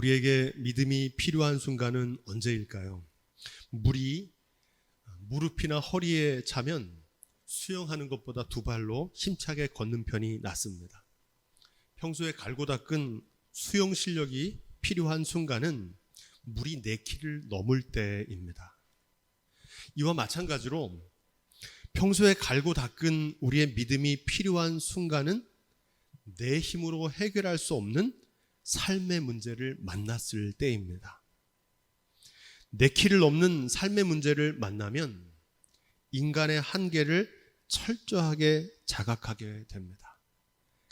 우리에게 믿음이 필요한 순간은 언제일까요? 물이 무릎이나 허리에 차면 수영하는 것보다 두 발로 힘차게 걷는 편이 낫습니다. 평소에 갈고 닦은 수영 실력이 필요한 순간은 물이 내 키를 넘을 때입니다. 이와 마찬가지로 평소에 갈고 닦은 우리의 믿음이 필요한 순간은 내 힘으로 해결할 수 없는 삶의 문제를 만났을 때입니다. 내 키를 넘는 삶의 문제를 만나면 인간의 한계를 철저하게 자각하게 됩니다.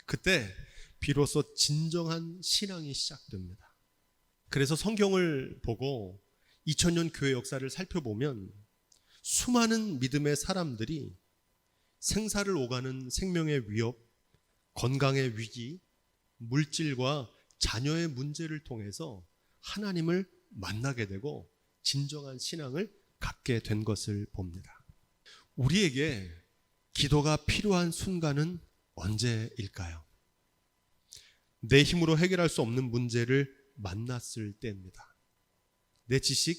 그때 비로소 진정한 신앙이 시작됩니다. 그래서 성경을 보고 2000년 교회 역사를 살펴보면 수많은 믿음의 사람들이 생사를 오가는 생명의 위협, 건강의 위기, 물질과 자녀의 문제를 통해서 하나님을 만나게 되고 진정한 신앙을 갖게 된 것을 봅니다. 우리에게 기도가 필요한 순간은 언제일까요? 내 힘으로 해결할 수 없는 문제를 만났을 때입니다. 내 지식,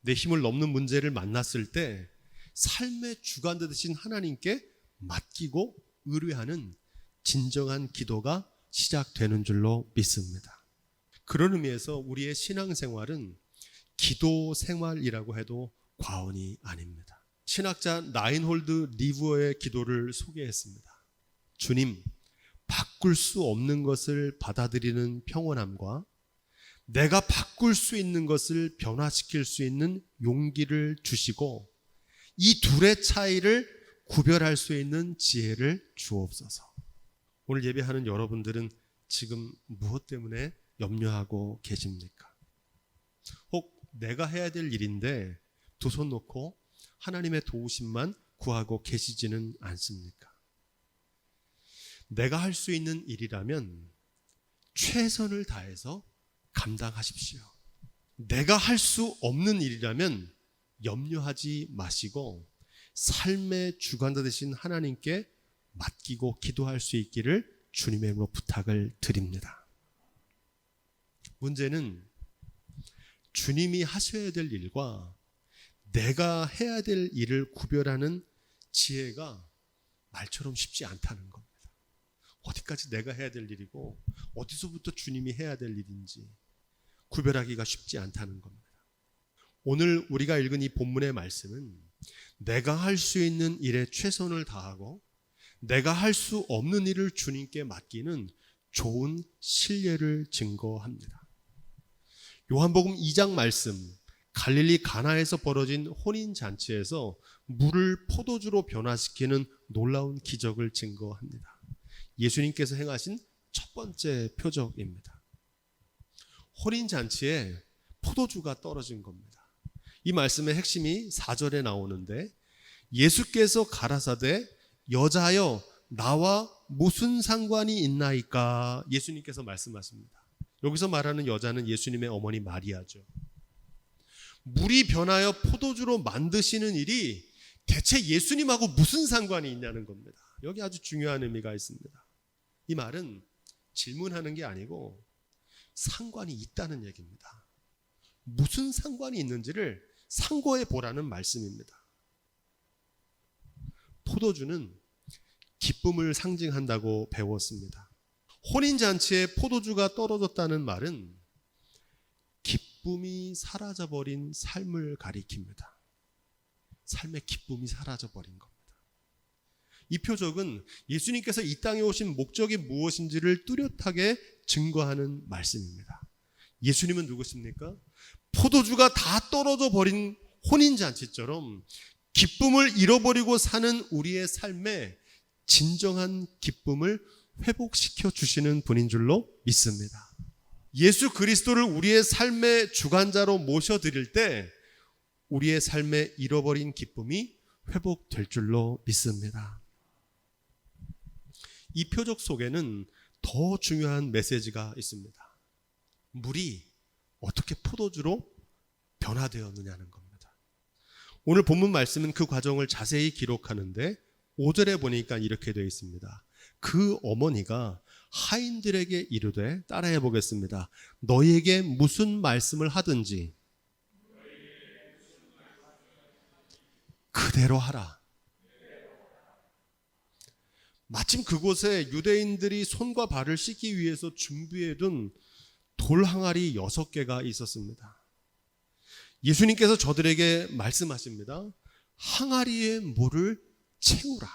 내 힘을 넘는 문제를 만났을 때 삶의 주관 되신 하나님께 맡기고 의뢰하는 진정한 기도가 시작되는 줄로 믿습니다. 그런 의미에서 우리의 신앙생활은 기도 생활이라고 해도 과언이 아닙니다. 신학자 나인홀드 리브어의 기도를 소개했습니다. 주님, 바꿀 수 없는 것을 받아들이는 평온함과 내가 바꿀 수 있는 것을 변화시킬 수 있는 용기를 주시고 이 둘의 차이를 구별할 수 있는 지혜를 주옵소서. 오늘 예배하는 여러분들은 지금 무엇 때문에 염려하고 계십니까? 혹 내가 해야 될 일인데 두 손 놓고 하나님의 도우심만 구하고 계시지는 않습니까? 내가 할 수 있는 일이라면 최선을 다해서 감당하십시오. 내가 할 수 없는 일이라면 염려하지 마시고 삶의 주관자 되신 하나님께 맡기고 기도할 수 있기를 주님의 이름으로 부탁을 드립니다. 문제는 주님이 하셔야 될 일과 내가 해야 될 일을 구별하는 지혜가 말처럼 쉽지 않다는 겁니다. 어디까지 내가 해야 될 일이고 어디서부터 주님이 해야 될 일인지 구별하기가 쉽지 않다는 겁니다. 오늘 우리가 읽은 이 본문의 말씀은 내가 할 수 있는 일에 최선을 다하고 내가 할 수 없는 일을 주님께 맡기는 좋은 신뢰를 증거합니다. 요한복음 2장 말씀 갈릴리 가나에서 벌어진 혼인 잔치에서 물을 포도주로 변화시키는 놀라운 기적을 증거합니다. 예수님께서 행하신 첫 번째 표적입니다. 혼인 잔치에 포도주가 떨어진 겁니다. 이 말씀의 핵심이 4절에 나오는데 예수께서 가라사대 여자여 나와 무슨 상관이 있나이까 예수님께서 말씀하십니다. 여기서 말하는 여자는 예수님의 어머니 마리아죠. 물이 변하여 포도주로 만드시는 일이 대체 예수님하고 무슨 상관이 있냐는 겁니다. 여기 아주 중요한 의미가 있습니다. 이 말은 질문하는 게 아니고 상관이 있다는 얘기입니다. 무슨 상관이 있는지를 상고해 보라는 말씀입니다. 포도주는 기쁨을 상징한다고 배웠습니다. 혼인잔치에 포도주가 떨어졌다는 말은 기쁨이 사라져버린 삶을 가리킵니다. 삶의 기쁨이 사라져버린 겁니다. 이 표적은 예수님께서 이 땅에 오신 목적이 무엇인지를 뚜렷하게 증거하는 말씀입니다. 예수님은 누구십니까? 포도주가 다 떨어져 버린 혼인잔치처럼 기쁨을 잃어버리고 사는 우리의 삶에 진정한 기쁨을 회복시켜 주시는 분인 줄로 믿습니다. 예수 그리스도를 우리의 삶의 주관자로 모셔드릴 때 우리의 삶에 잃어버린 기쁨이 회복될 줄로 믿습니다. 이 표적 속에는 더 중요한 메시지가 있습니다. 물이 어떻게 포도주로 변화되었느냐는 겁니다. 오늘 본문 말씀은 그 과정을 자세히 기록하는데 5절에 보니까 이렇게 되어 있습니다. 그 어머니가 하인들에게 이르되 따라해 보겠습니다. 너희에게 무슨 말씀을 하든지 그대로 하라. 마침 그곳에 유대인들이 손과 발을 씻기 위해서 준비해둔 돌 항아리 여섯 개가 있었습니다. 예수님께서 저들에게 말씀하십니다. 항아리에 물을 채우라.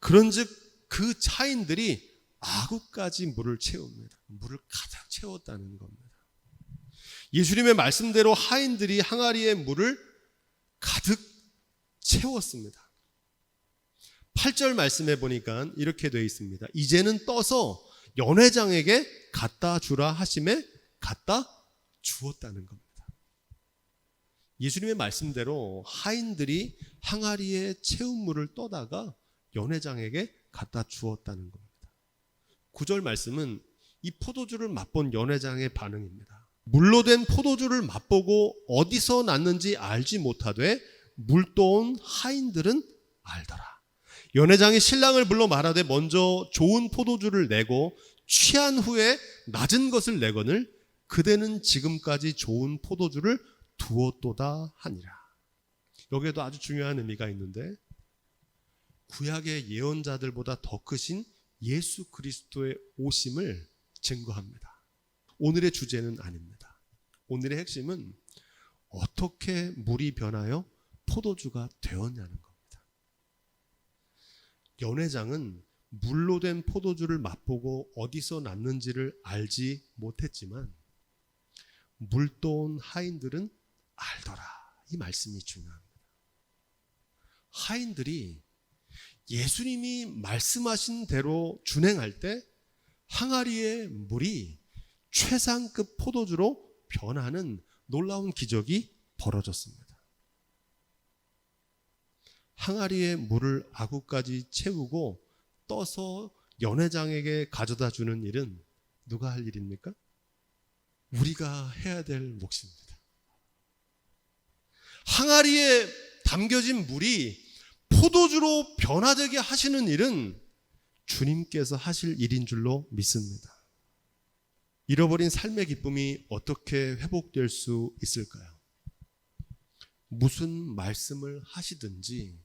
그런즉 그 차인들이 아구까지 물을 채웁니다. 물을 가득 채웠다는 겁니다. 예수님의 말씀대로 하인들이 항아리에 물을 가득 채웠습니다. 8절 말씀해 보니까 이렇게 되어 있습니다. 이제는 떠서 연회장에게 갖다 주라 하심에 갖다 주었다는 겁니다. 예수님의 말씀대로 하인들이 항아리에 채운 물을 떠다가 연회장에게 갖다 주었다는 겁니다. 9절 말씀은 이 포도주를 맛본 연회장의 반응입니다. 물로 된 포도주를 맛보고 어디서 났는지 알지 못하되 물떠온 하인들은 알더라. 연회장이 신랑을 불러 말하되 먼저 좋은 포도주를 내고 취한 후에 낮은 것을 내거늘 그대는 지금까지 좋은 포도주를 두었도다 하니라. 여기에도 아주 중요한 의미가 있는데 구약의 예언자들보다 더 크신 예수 그리스도의 오심을 증거합니다. 오늘의 주제는 아닙니다. 오늘의 핵심은 어떻게 물이 변하여 포도주가 되었냐는 겁니다. 연회장은 물로 된 포도주를 맛보고 어디서 났는지를 알지 못했지만 물떠온 하인들은 알더라. 이 말씀이 중요합니다. 하인들이 예수님이 말씀하신 대로 준행할 때 항아리의 물이 최상급 포도주로 변하는 놀라운 기적이 벌어졌습니다. 항아리에 물을 아구까지 채우고 떠서 연회장에게 가져다 주는 일은 누가 할 일입니까? 우리가 해야 될 몫입니다. 항아리에 담겨진 물이 포도주로 변화되게 하시는 일은 주님께서 하실 일인 줄로 믿습니다. 잃어버린 삶의 기쁨이 어떻게 회복될 수 있을까요? 무슨 말씀을 하시든지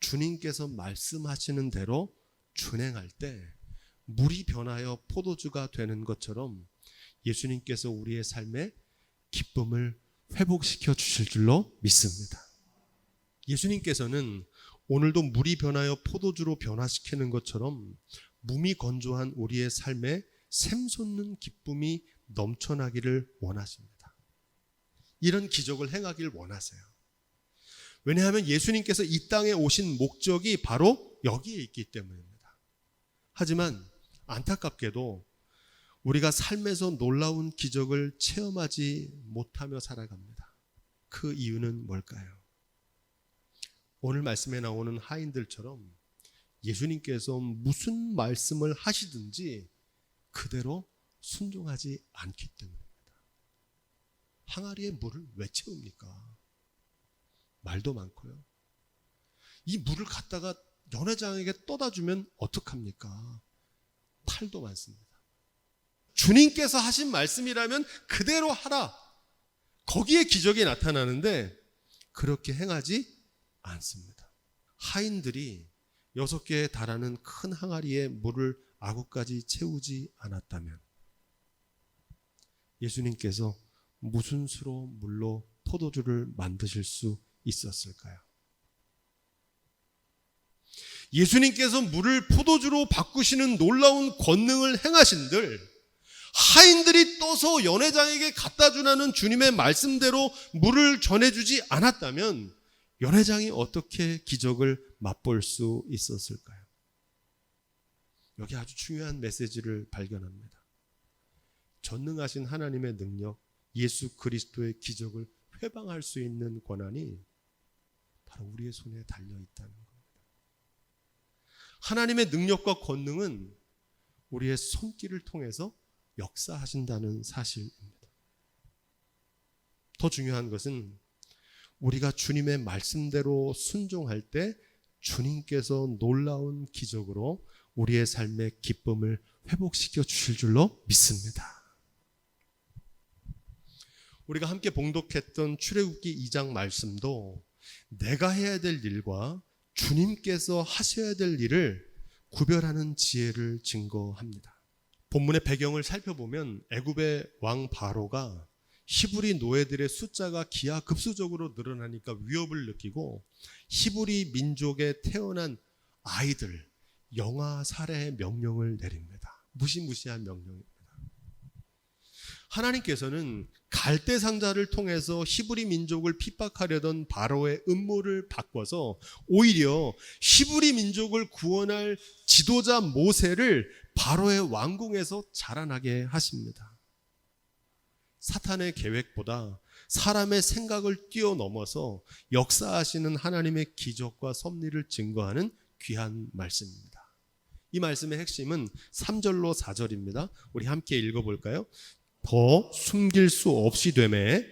주님께서 말씀하시는 대로 준행할 때 물이 변하여 포도주가 되는 것처럼 예수님께서 우리의 삶에 기쁨을 회복시켜 주실 줄로 믿습니다. 예수님께서는 오늘도 물이 변하여 포도주로 변화시키는 것처럼 몸이 건조한 우리의 삶에 샘솟는 기쁨이 넘쳐나기를 원하십니다. 이런 기적을 행하길 원하세요. 왜냐하면 예수님께서 이 땅에 오신 목적이 바로 여기에 있기 때문입니다. 하지만 안타깝게도 우리가 삶에서 놀라운 기적을 체험하지 못하며 살아갑니다. 그 이유는 뭘까요? 오늘 말씀에 나오는 하인들처럼 예수님께서 무슨 말씀을 하시든지 그대로 순종하지 않기 때문입니다. 항아리에 물을 왜 채웁니까? 말도 많고요. 이 물을 갖다가 연회장에게 떠다 주면 어떡합니까? 탈도 많습니다. 주님께서 하신 말씀이라면 그대로 하라. 거기에 기적이 나타나는데 그렇게 행하지 않습니다. 하인들이 여섯 개에 달하는 큰 항아리에 물을 아구까지 채우지 않았다면 예수님께서 무슨 수로 물로 포도주를 만드실 수 있었을까요? 예수님께서 물을 포도주로 바꾸시는 놀라운 권능을 행하신들 하인들이 떠서 연회장에게 갖다 주라는 주님의 말씀대로 물을 전해주지 않았다면 연회장이 어떻게 기적을 맛볼 수 있었을까요? 여기 아주 중요한 메시지를 발견합니다. 전능하신 하나님의 능력, 예수 그리스도의 기적을 회방할 수 있는 권한이 바로 우리의 손에 달려 있다는 겁니다. 하나님의 능력과 권능은 우리의 손길을 통해서 역사하신다는 사실입니다. 더 중요한 것은 우리가 주님의 말씀대로 순종할 때 주님께서 놀라운 기적으로 우리의 삶의 기쁨을 회복시켜 주실 줄로 믿습니다. 우리가 함께 봉독했던 출애굽기 2장 말씀도 내가 해야 될 일과 주님께서 하셔야 될 일을 구별하는 지혜를 증거합니다. 본문의 배경을 살펴보면 애굽의 왕 바로가 히브리 노예들의 숫자가 기하급수적으로 늘어나니까 위협을 느끼고 히브리 민족에 태어난 아이들 영아 살해의 명령을 내립니다. 무시무시한 명령입니다. 하나님께서는 갈대 상자를 통해서 히브리 민족을 핍박하려던 바로의 음모를 바꿔서 오히려 히브리 민족을 구원할 지도자 모세를 바로의 왕궁에서 자라나게 하십니다. 사탄의 계획보다 사람의 생각을 뛰어넘어서 역사하시는 하나님의 기적과 섭리를 증거하는 귀한 말씀입니다. 이 말씀의 핵심은 3절로 4절입니다. 우리 함께 읽어볼까요? 더 숨길 수 없이 되매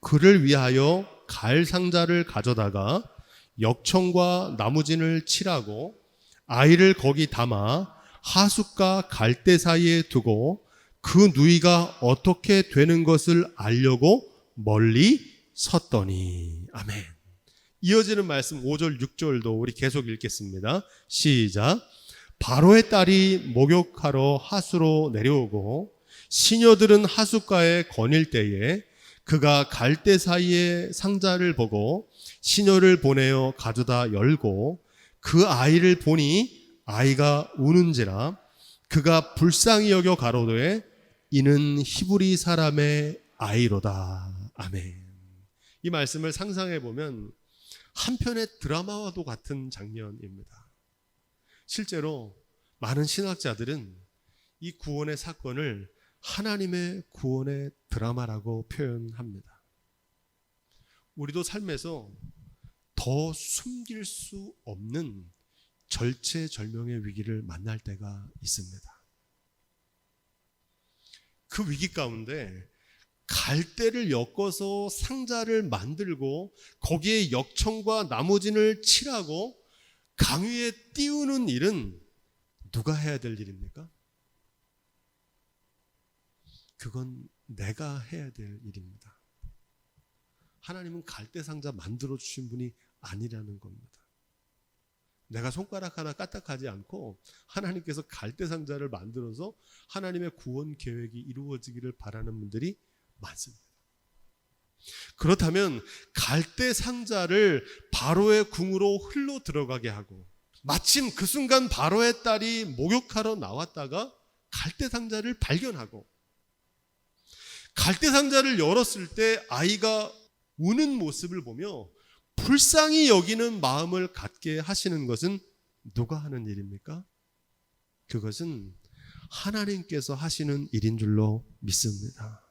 그를 위하여 갈 상자를 가져다가 역청과 나무진을 칠하고 아이를 거기 담아 하숫과 갈대 사이에 두고 그 누이가 어떻게 되는 것을 알려고 멀리 섰더니 아멘. 이어지는 말씀 5절 6절도 우리 계속 읽겠습니다. 시작. 바로의 딸이 목욕하러 하수로 내려오고 시녀들은 하숫가에 거닐 때에 그가 갈대 사이에 상자를 보고 시녀를 보내어 가져다 열고 그 아이를 보니 아이가 우는지라 그가 불쌍히 여겨 가로되 이는 히브리 사람의 아이로다. 아멘. 이 말씀을 상상해 보면 한편의 드라마와도 같은 장면입니다. 실제로 많은 신학자들은 이 구원의 사건을 하나님의 구원의 드라마라고 표현합니다. 우리도 삶에서 더 숨길 수 없는 절체절명의 위기를 만날 때가 있습니다. 그 위기 가운데 갈대를 엮어서 상자를 만들고 거기에 역청과 나무진을 칠하고 강위에 띄우는 일은 누가 해야 될 일입니까? 그건 내가 해야 될 일입니다. 하나님은 갈대 상자 만들어 주신 분이 아니라는 겁니다. 내가 손가락 하나 까딱하지 않고 하나님께서 갈대 상자를 만들어서 하나님의 구원 계획이 이루어지기를 바라는 분들이 많습니다. 그렇다면 갈대 상자를 바로의 궁으로 흘러 들어가게 하고 마침 그 순간 바로의 딸이 목욕하러 나왔다가 갈대 상자를 발견하고 갈대 상자를 열었을 때 아이가 우는 모습을 보며 불쌍히 여기는 마음을 갖게 하시는 것은 누가 하는 일입니까? 그것은 하나님께서 하시는 일인 줄로 믿습니다.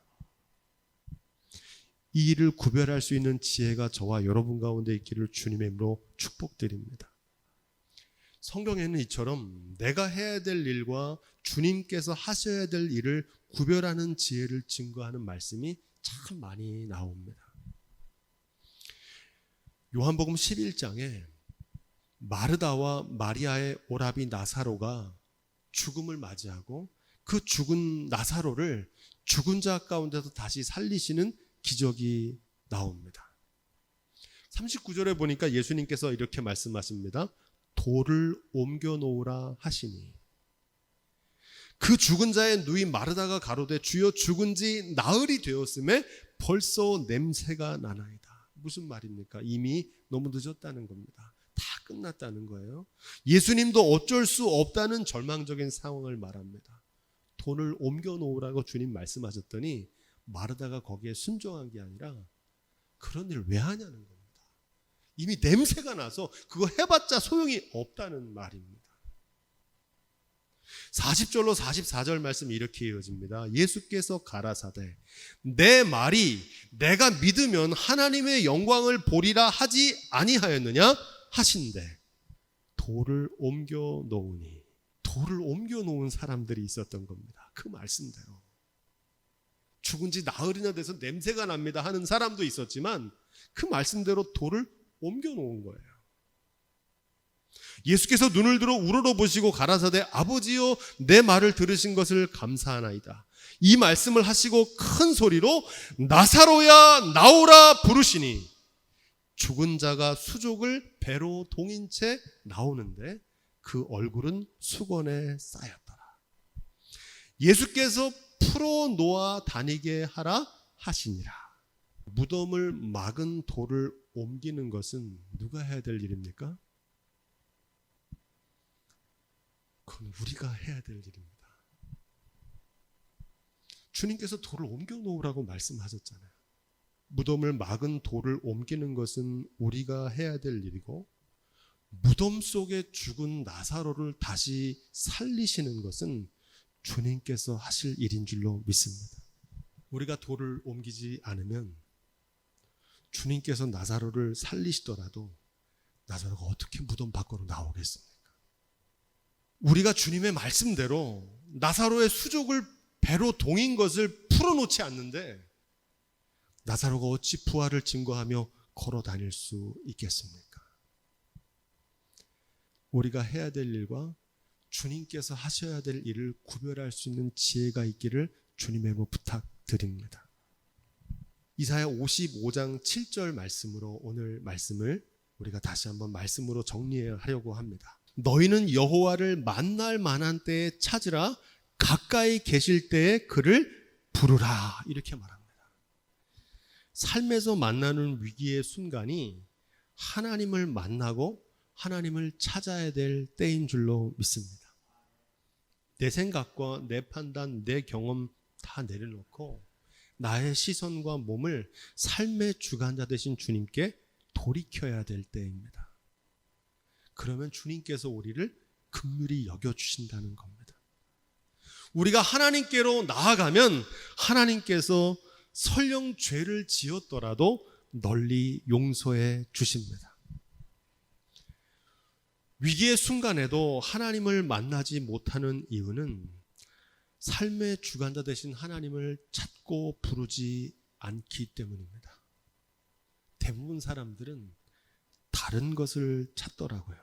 이 일을 구별할 수 있는 지혜가 저와 여러분 가운데 있기를 주님의 이름으로 축복드립니다. 성경에는 이처럼 내가 해야 될 일과 주님께서 하셔야 될 일을 구별하는 지혜를 증거하는 말씀이 참 많이 나옵니다. 요한복음 11장에 마르다와 마리아의 오라비 나사로가 죽음을 맞이하고 그 죽은 나사로를 죽은 자 가운데서 다시 살리시는 기적이 나옵니다. 39절에 보니까 예수님께서 이렇게 말씀하십니다. 돌을 옮겨 놓으라 하시니 그 죽은 자의 누이 마르다가 가로되 주여 죽은 지 나흘이 되었음에 벌써 냄새가 나나이다. 무슨 말입니까? 이미 너무 늦었다는 겁니다. 다 끝났다는 거예요. 예수님도 어쩔 수 없다는 절망적인 상황을 말합니다. 돈을 옮겨 놓으라고 주님 말씀하셨더니 마르다가 거기에 순종한 게 아니라 그런 일을 왜 하냐는 겁니다. 이미 냄새가 나서 그거 해봤자 소용이 없다는 말입니다. 40절로 44절 말씀 이렇게 이어집니다. 예수께서 가라사대 내 말이 내가 믿으면 하나님의 영광을 보리라 하지 아니하였느냐 하신대 돌을 옮겨 놓으니 돌을 옮겨 놓은 사람들이 있었던 겁니다. 그 말씀대로 죽은 지 나흘이나 돼서 냄새가 납니다 하는 사람도 있었지만 그 말씀대로 돌을 옮겨 놓은 거예요. 예수께서 눈을 들어 우러러 보시고 가라사대 아버지여 내 말을 들으신 것을 감사하나이다. 이 말씀을 하시고 큰 소리로 나사로야 나오라 부르시니 죽은 자가 수족을 배로 동인 채 나오는데 그 얼굴은 수건에 쌓였더라. 예수께서 풀어 놓아 다니게 하라 하시니라. 무덤을 막은 돌을 옮기는 것은 누가 해야 될 일입니까? 그건 우리가 해야 될 일입니다. 주님께서 돌을 옮겨 놓으라고 말씀하셨잖아요. 무덤을 막은 돌을 옮기는 것은 우리가 해야 될 일이고 무덤 속에 죽은 나사로를 다시 살리시는 것은 주님께서 하실 일인 줄로 믿습니다. 우리가 돌을 옮기지 않으면 주님께서 나사로를 살리시더라도 나사로가 어떻게 무덤 밖으로 나오겠습니까? 우리가 주님의 말씀대로 나사로의 수족을 배로 동인 것을 풀어놓지 않는데 나사로가 어찌 부활을 증거하며 걸어 다닐 수 있겠습니까? 우리가 해야 될 일과 주님께서 하셔야 될 일을 구별할 수 있는 지혜가 있기를 주님의 부탁드립니다. 이사야 55장 7절 말씀으로 오늘 말씀을 우리가 다시 한번 말씀으로 정리하려고 합니다. 너희는 여호와를 만날 만한 때에 찾으라 가까이 계실 때에 그를 부르라 이렇게 말합니다. 삶에서 만나는 위기의 순간이 하나님을 만나고 하나님을 찾아야 될 때인 줄로 믿습니다. 내 생각과 내 판단, 내 경험 다 내려놓고 나의 시선과 몸을 삶의 주관자 되신 주님께 돌이켜야 될 때입니다. 그러면 주님께서 우리를 긍휼히 여겨 주신다는 겁니다. 우리가 하나님께로 나아가면 하나님께서 설령 죄를 지었더라도 널리 용서해 주십니다. 위기의 순간에도 하나님을 만나지 못하는 이유는 삶의 주관자 되신 하나님을 찾고 부르지 않기 때문입니다. 대부분 사람들은 다른 것을 찾더라고요.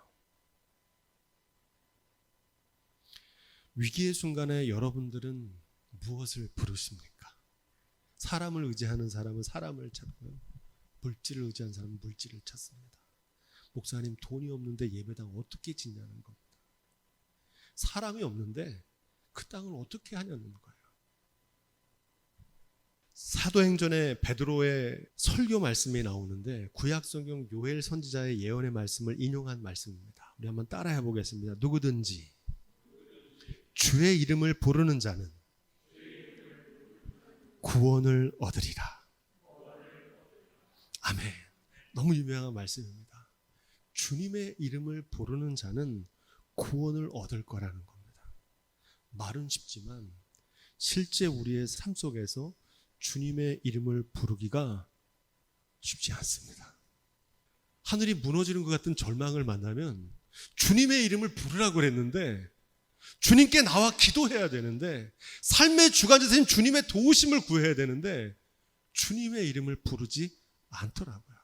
위기의 순간에 여러분들은 무엇을 부르십니까? 사람을 의지하는 사람은 사람을 찾고요. 물질을 의지하는 사람은 물질을 찾습니다. 목사님 돈이 없는데 예배당 어떻게 짓냐는 겁니다. 사람이 없는데 그 땅을 어떻게 하냐는 거예요. 사도행전에 베드로의 설교 말씀이 나오는데 구약성경 요엘 선지자의 예언의 말씀을 인용한 말씀입니다. 우리 한번 따라해 보겠습니다. 누구든지 주의 이름을 부르는 자는 구원을 얻으리라. 아멘. 너무 유명한 말씀입니다. 주님의 이름을 부르는 자는 구원을 얻을 거라는 겁니다. 말은 쉽지만 실제 우리의 삶 속에서 주님의 이름을 부르기가 쉽지 않습니다. 하늘이 무너지는 것 같은 절망을 만나면 주님의 이름을 부르라고 그랬는데 주님께 나와 기도해야 되는데 삶의 주관자 되신 주님의 도우심을 구해야 되는데 주님의 이름을 부르지 않더라고요.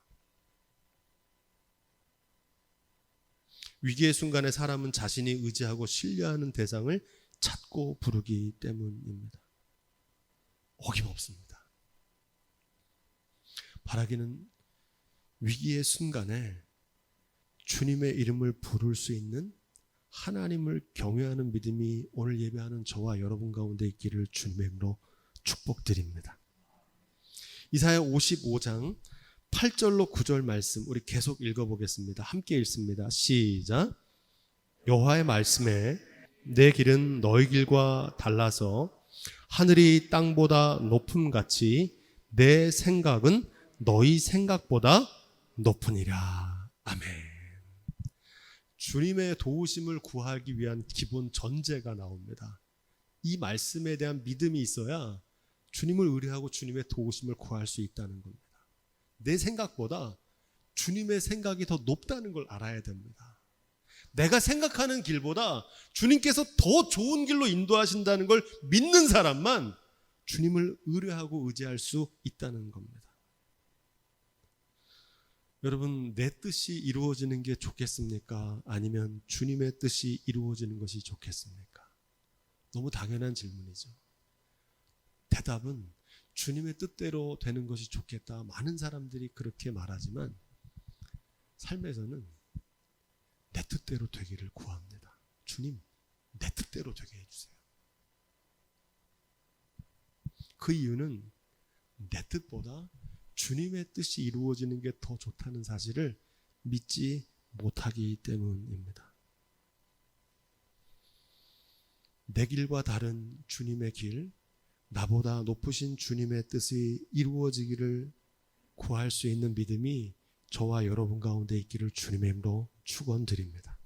위기의 순간에 사람은 자신이 의지하고 신뢰하는 대상을 찾고 부르기 때문입니다. 어김없습니다. 바라기는 위기의 순간에 주님의 이름을 부를 수 있는 하나님을 경외하는 믿음이 오늘 예배하는 저와 여러분 가운데 있기를 주님의 이름으로 축복드립니다. 이사야 55장 8절로 9절 말씀 우리 계속 읽어보겠습니다. 함께 읽습니다. 시작. 여호와의 말씀에 내 길은 너희 길과 달라서 하늘이 땅보다 높음 같이 내 생각은 너희 생각보다 높으니라. 아멘. 주님의 도우심을 구하기 위한 기본 전제가 나옵니다. 이 말씀에 대한 믿음이 있어야 주님을 의뢰하고 주님의 도우심을 구할 수 있다는 겁니다. 내 생각보다 주님의 생각이 더 높다는 걸 알아야 됩니다. 내가 생각하는 길보다 주님께서 더 좋은 길로 인도하신다는 걸 믿는 사람만 주님을 의뢰하고 의지할 수 있다는 겁니다. 여러분, 내 뜻이 이루어지는 게 좋겠습니까? 아니면 주님의 뜻이 이루어지는 것이 좋겠습니까? 너무 당연한 질문이죠. 대답은 주님의 뜻대로 되는 것이 좋겠다. 많은 사람들이 그렇게 말하지만 삶에서는 내 뜻대로 되기를 구합니다. 주님, 내 뜻대로 되게 해주세요. 그 이유는 내 뜻보다 주님의 뜻이 이루어지는 게 더 좋다는 사실을 믿지 못하기 때문입니다. 내 길과 다른 주님의 길, 나보다 높으신 주님의 뜻이 이루어지기를 구할 수 있는 믿음이 저와 여러분 가운데 있기를 주님의 이름으로 축원드립니다.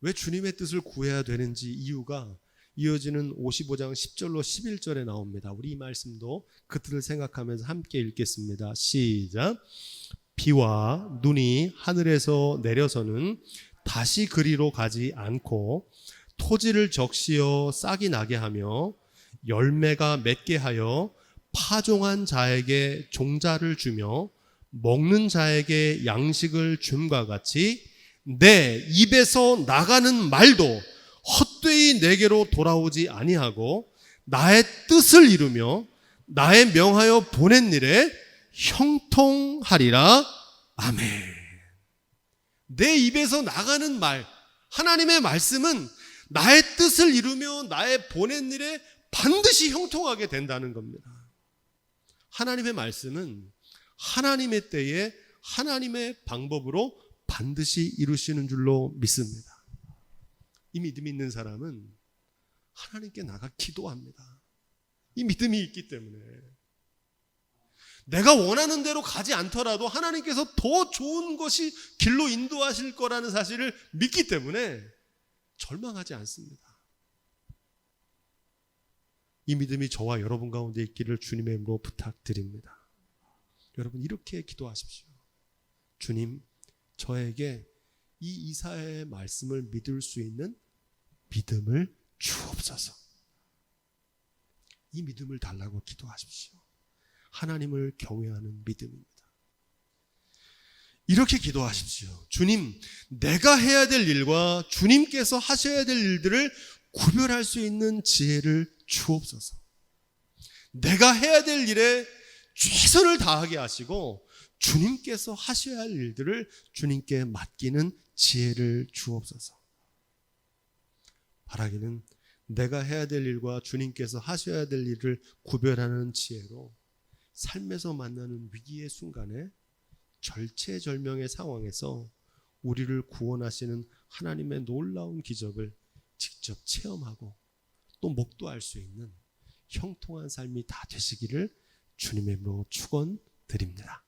왜 주님의 뜻을 구해야 되는지 이유가 이어지는 55장 10절로 11절에 나옵니다. 우리 이 말씀도 그 뜻을 생각하면서 함께 읽겠습니다. 시작. 비와 눈이 하늘에서 내려서는 다시 그리로 가지 않고 토지를 적시어 싹이 나게 하며 열매가 맺게 하여 파종한 자에게 종자를 주며 먹는 자에게 양식을 줌과 같이 내 입에서 나가는 말도 헛되이 내게로 돌아오지 아니하고 나의 뜻을 이루며 나의 명하여 보낸 일에 형통하리라. 아멘. 내 입에서 나가는 말, 하나님의 말씀은 나의 뜻을 이루며 나의 보낸 일에 반드시 형통하게 된다는 겁니다. 하나님의 말씀은 하나님의 때에 하나님의 방법으로 반드시 이루시는 줄로 믿습니다. 이 믿음이 있는 사람은 하나님께 나가 기도합니다. 이 믿음이 있기 때문에. 내가 원하는 대로 가지 않더라도 하나님께서 더 좋은 것이 길로 인도하실 거라는 사실을 믿기 때문에 절망하지 않습니다. 이 믿음이 저와 여러분 가운데 있기를 주님의 이름으로 부탁드립니다. 여러분 이렇게 기도하십시오. 주님, 저에게 이 이사의 말씀을 믿을 수 있는 믿음을 주옵소서. 이 믿음을 달라고 기도하십시오. 하나님을 경외하는 믿음입니다. 이렇게 기도하십시오. 주님, 내가 해야 될 일과 주님께서 하셔야 될 일들을 구별할 수 있는 지혜를 주옵소서. 내가 해야 될 일에 최선을 다하게 하시고 주님께서 하셔야 할 일들을 주님께 맡기는 지혜를 주옵소서. 바라기는 내가 해야 될 일과 주님께서 하셔야 될 일을 구별하는 지혜로 삶에서 만나는 위기의 순간에 절체절명의 상황에서 우리를 구원하시는 하나님의 놀라운 기적을 직접 체험하고 또 목도할 수 있는 형통한 삶이 다 되시기를 주님의 이름으로 축원 드립니다.